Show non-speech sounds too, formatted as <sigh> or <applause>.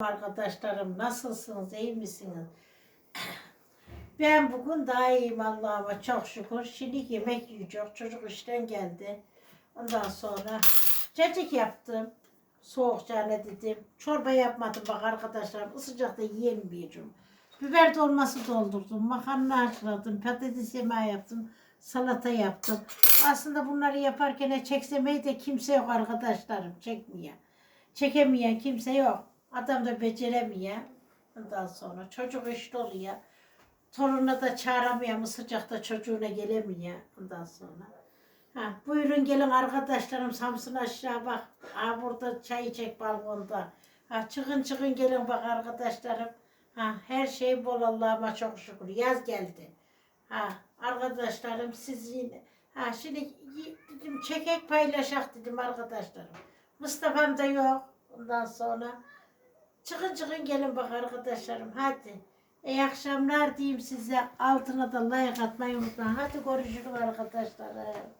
Arkadaşlarım nasılsınız, iyi misiniz? <coughs> Ben bugün daha iyiyim Allah'ıma çok şükür. Şimdi yemek yiyecek. Çocuk işten geldi. Ondan sonra cacık yaptım. Soğuk cane dedim. Çorba yapmadım bak arkadaşlarım. Isıcakta yiyemeyeceğim. Biber dolması doldurdum. Makarna haşladım. Patates yemeği yaptım. Salata yaptım. Aslında bunları yaparken çeksemeyi de kimse yok arkadaşlarım. Çekmeyen. Çekemeyen kimse yok. Adam da beceremeyen. Ondan sonra çocuk işte oluyor. Torununa da çağıramıyor sıcakta çocuğuna gelemiyor. Ondan sonra. Ha, buyurun gelin arkadaşlarım Samsun aşağı bak. Ha, burada çay içecek balkonda. Ha, çıkın çıkın gelin bak arkadaşlarım. Ha, her şey bol Allah'ıma çok şükür. Yaz geldi. Ha, arkadaşlarım sizin ha şimdi dedim çekek paylaşak dedim arkadaşlarım. Mustafa'm da yok. Ondan sonra çıkın çıkın gelin bak arkadaşlarım hadi. İyi akşamlar diyeyim size. Altına da like atmayı unutmayın. Hadi görüşürüz arkadaşlarım.